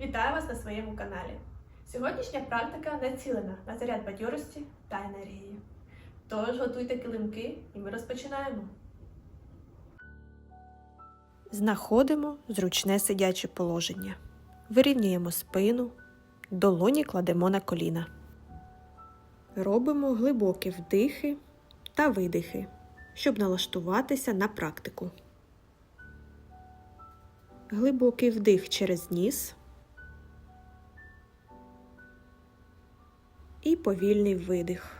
Вітаю вас на своєму каналі. Сьогоднішня практика націлена на заряд бадьорості та енергії. Тож готуйте килимки і ми розпочинаємо. Знаходимо зручне сидяче положення. Вирівнюємо спину, долоні кладемо на коліна. Робимо глибокі вдихи та видихи, щоб налаштуватися на практику. Глибокий вдих через ніс і повільний видих.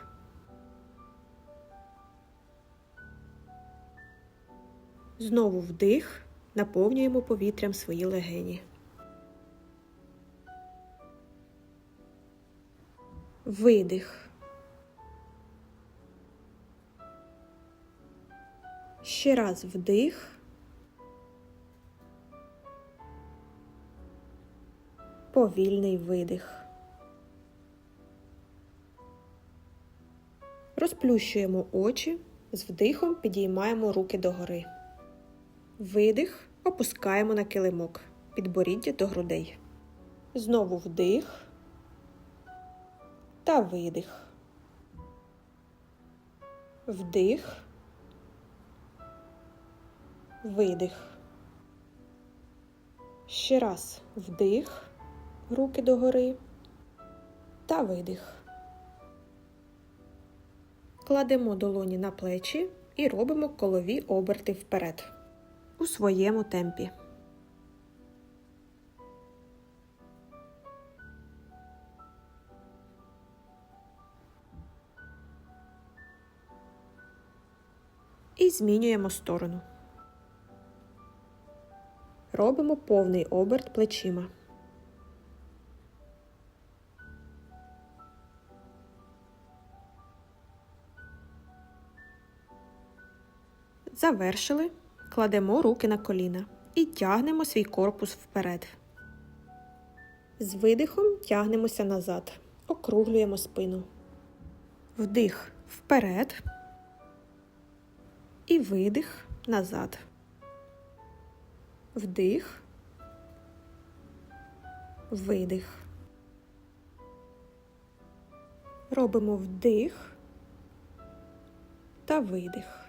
Знову вдих, наповнюємо повітрям свої легені. Видих. Ще раз вдих. Повільний видих. Розплющуємо очі, з вдихом підіймаємо руки догори. Видих, опускаємо на килимок, підборіддя до грудей. Знову вдих та видих. Вдих, видих. Ще раз вдих, руки догори та видих. Кладемо долоні на плечі і робимо колові оберти вперед у своєму темпі. І змінюємо сторону. Робимо повний оберт плечима. Завершили. Кладемо руки на коліна і тягнемо свій корпус вперед. З видихом тягнемося назад, округлюємо спину. Вдих вперед і видих назад. Вдих, видих. Робимо вдих та видих.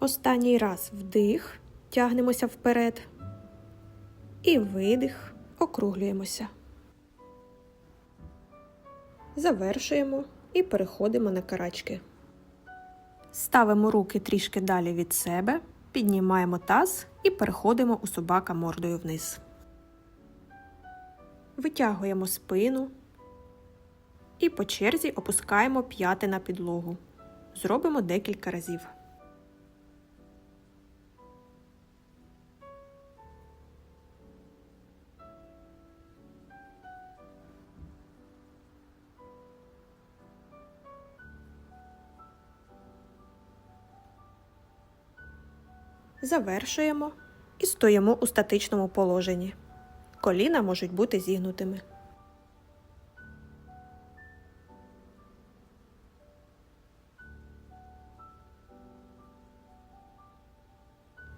Останній раз вдих, тягнемося вперед. І видих, округлюємося. Завершуємо і переходимо на карачки. Ставимо руки трішки далі від себе, піднімаємо таз і переходимо у собака мордою вниз. Витягуємо спину і по черзі опускаємо п'яти на підлогу. Зробимо декілька разів. Завершуємо і стоїмо у статичному положенні. Коліна можуть бути зігнутими.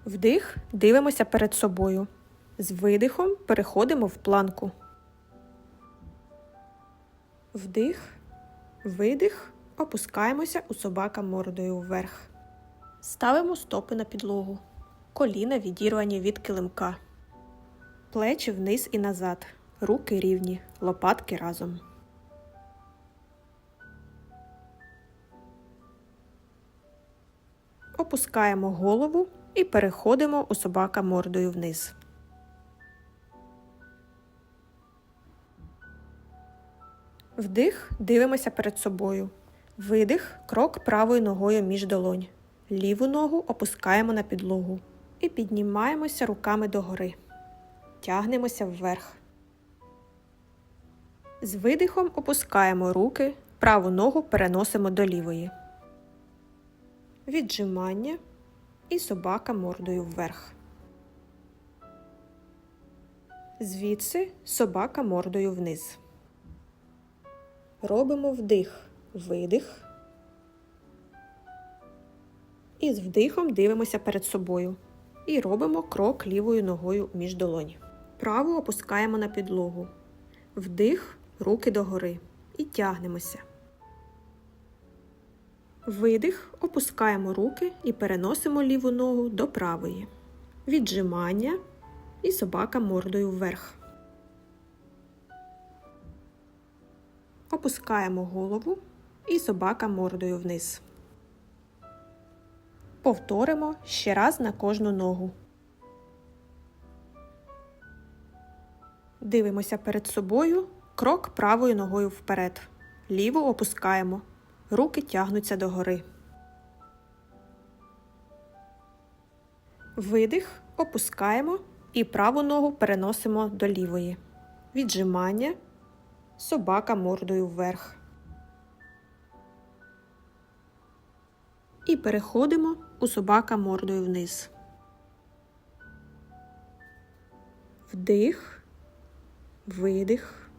Вдих дивимося перед собою. З видихом переходимо в планку. Вдих, видих, опускаємося у собака мордою вверх. Ставимо стопи на підлогу. Коліна відірвані від килимка. Плечі вниз і назад. Руки рівні, лопатки разом. Опускаємо голову і переходимо у собака мордою вниз. Вдих дивимося перед собою. Видих крок правою ногою між долонь. Ліву ногу опускаємо на підлогу і піднімаємося руками догори. Тягнемося вверх. З видихом опускаємо руки, праву ногу переносимо до лівої. Віджимання і собака мордою вверх. Звідси собака мордою вниз. Робимо вдих, видих. І з вдихом дивимося перед собою. І робимо крок лівою ногою між долонь. Праву опускаємо на підлогу. Вдих, руки догори. І тягнемося. Видих, опускаємо руки і переносимо ліву ногу до правої. Віджимання і собака мордою вверх. Опускаємо голову і собака мордою вниз. Повторимо ще раз на кожну ногу. Дивимося перед собою. Крок правою ногою вперед. Ліву опускаємо. Руки тягнуться догори. Видих, опускаємо і праву ногу переносимо до лівої. Віджимання. Собака мордою вверх. І переходимо у собака мордою вниз. Вдих, видих.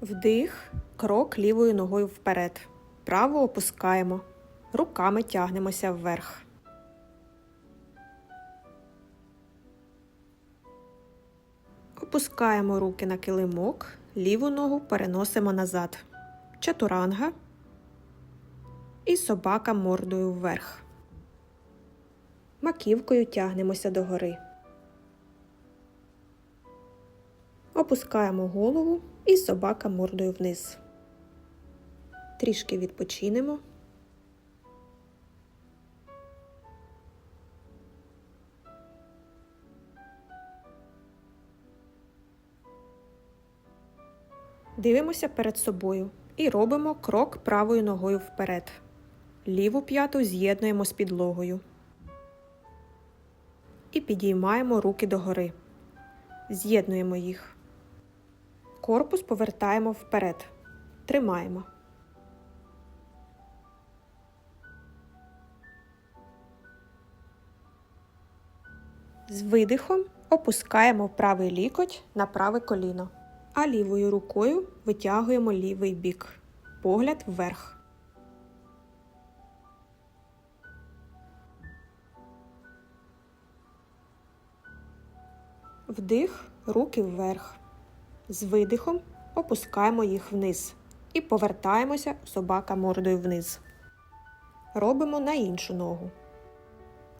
Вдих, крок лівою ногою вперед. Праву опускаємо. Руками тягнемося вверх. Опускаємо руки на килимок, ліву ногу переносимо назад. Чатуранга. І собака мордою вверх. Маківкою тягнемося догори. Опускаємо голову і собака мордою вниз. Трішки відпочинемо. Дивимося перед собою і робимо крок правою ногою вперед. Ліву п'яту з'єднуємо з підлогою. І підіймаємо руки догори. З'єднуємо їх. Корпус повертаємо вперед. Тримаємо. З видихом опускаємо правий лікоть на праве коліно, а лівою рукою витягуємо лівий бік. Погляд вверх. Вдих, руки вверх. З видихом опускаємо їх вниз і повертаємося собака мордою вниз. Робимо на іншу ногу.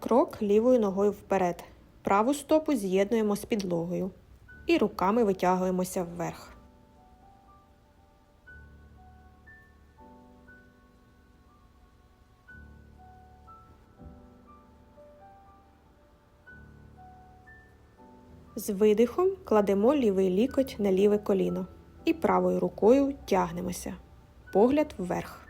Крок лівою ногою вперед. Праву стопу з'єднуємо з підлогою і руками витягуємося вверх. З видихом кладемо лівий лікоть на ліве коліно і правою рукою тягнемося. Погляд вверх.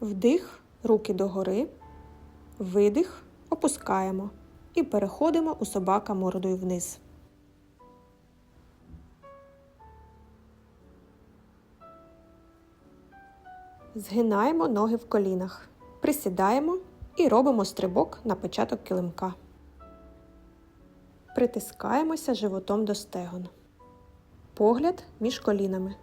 Вдих, руки догори, видих, опускаємо і переходимо у собака мордою вниз. Згинаємо ноги в колінах, присідаємо і робимо стрибок на початок килимка. Притискаємося животом до стегон. Погляд між колінами.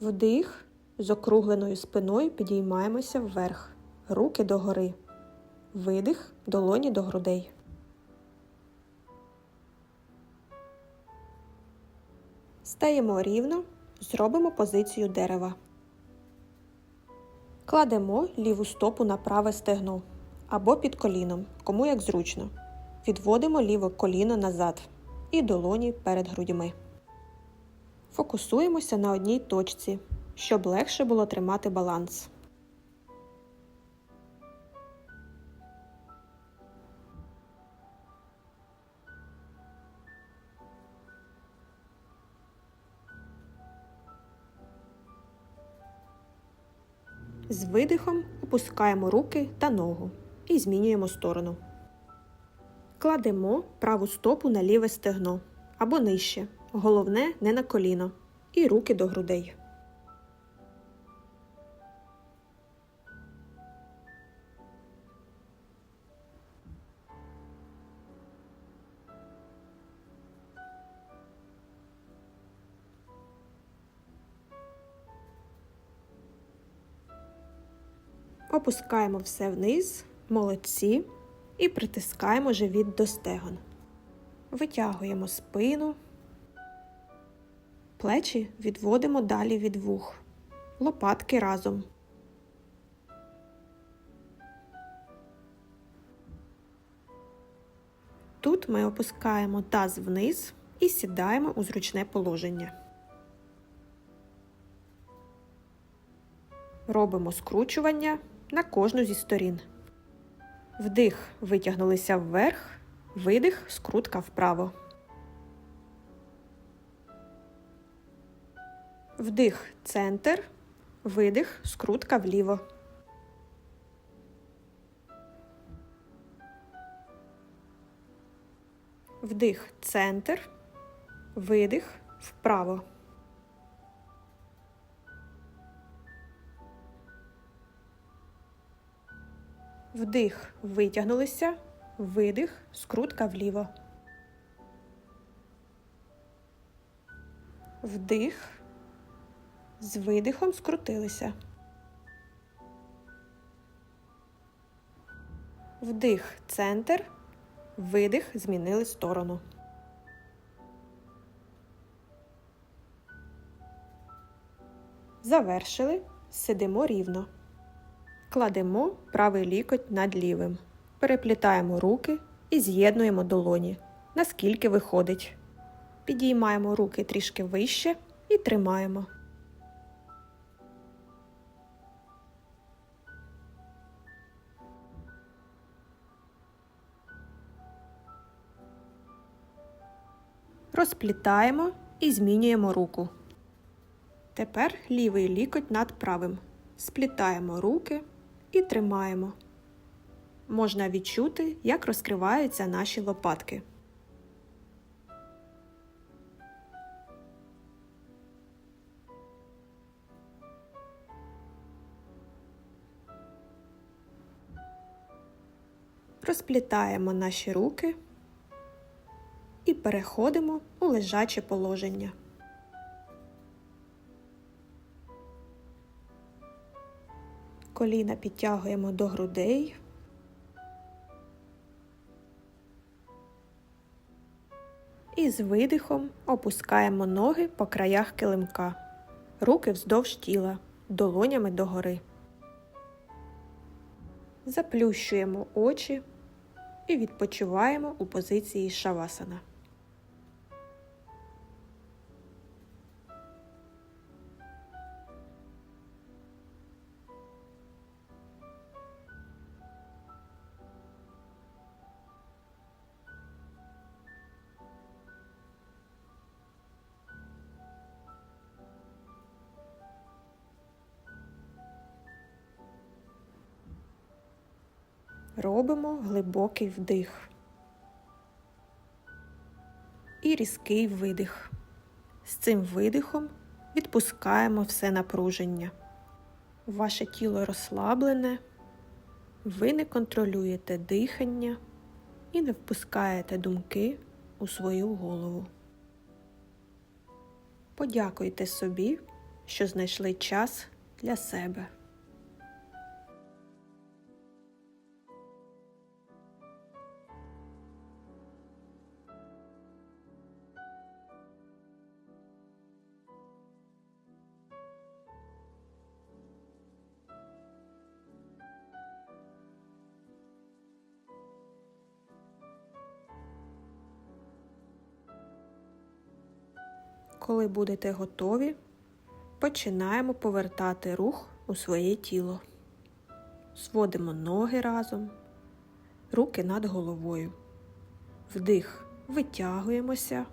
Вдих з округленою спиною підіймаємося вверх. Руки догори. Видих долоні до грудей. Стаємо рівно, зробимо позицію дерева. Кладемо ліву стопу на праве стегно або під коліном, кому як зручно. Відводимо ліве коліно назад і долоні перед грудьми. Фокусуємося на одній точці, щоб легше було тримати баланс. З видихом опускаємо руки та ногу і змінюємо сторону. Кладемо праву стопу на ліве стегно або нижче. Головне не на коліно. І руки до грудей. Опускаємо все вниз, молодці, і притискаємо живіт до стегон. Витягуємо спину, плечі відводимо далі від вух, лопатки разом. Тут ми опускаємо таз вниз і сідаємо у зручне положення. Робимо скручування на кожну зі сторін. Вдих витягнулися вверх, видих, скрутка вправо. Вдих центр, видих, скрутка вліво. Вдих центр, видих вправо. Вдих витягнулися, видих, скрутка вліво. Вдих. З видихом скрутилися. Вдих центр, видих, змінили сторону. Завершили. Сидимо рівно. Кладемо правий лікоть над лівим. Переплітаємо руки і з'єднуємо долоні, наскільки виходить. Підіймаємо руки трішки вище і тримаємо. Розплітаємо і змінюємо руку. Тепер лівий лікоть над правим. Сплітаємо руки і тримаємо. Можна відчути, як розкриваються наші лопатки. Розплітаємо наші руки і переходимо у лежаче положення. Коліна підтягуємо до грудей. І з видихом опускаємо ноги по краях килимка, руки вздовж тіла, долонями догори. Заплющуємо очі і відпочиваємо у позиції шавасана. Робимо глибокий вдих і різкий видих. З цим видихом відпускаємо все напруження. Ваше тіло розслаблене, ви не контролюєте дихання і не впускаєте думки у свою голову. Подякуйте собі, що знайшли час для себе. Коли будете готові, починаємо повертати рух у своє тіло. Зводимо ноги разом, руки над головою. Вдих, витягуємося.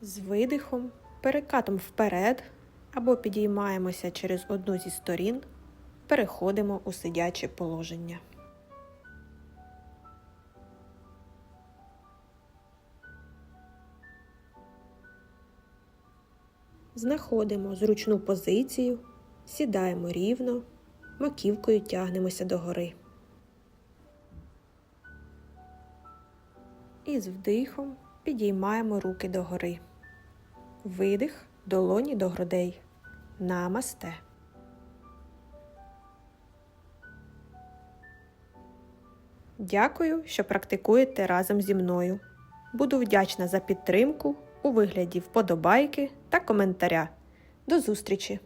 З видихом, перекатом вперед або підіймаємося через одну зі сторін, переходимо у сидяче положення. Знаходимо зручну позицію, сідаємо рівно, маківкою тягнемося догори. І з вдихом підіймаємо руки догори. Видих, долоні до грудей. Намасте. Дякую, що практикуєте разом зі мною. Буду вдячна за підтримку у вигляді вподобайки та коментаря. До зустрічі!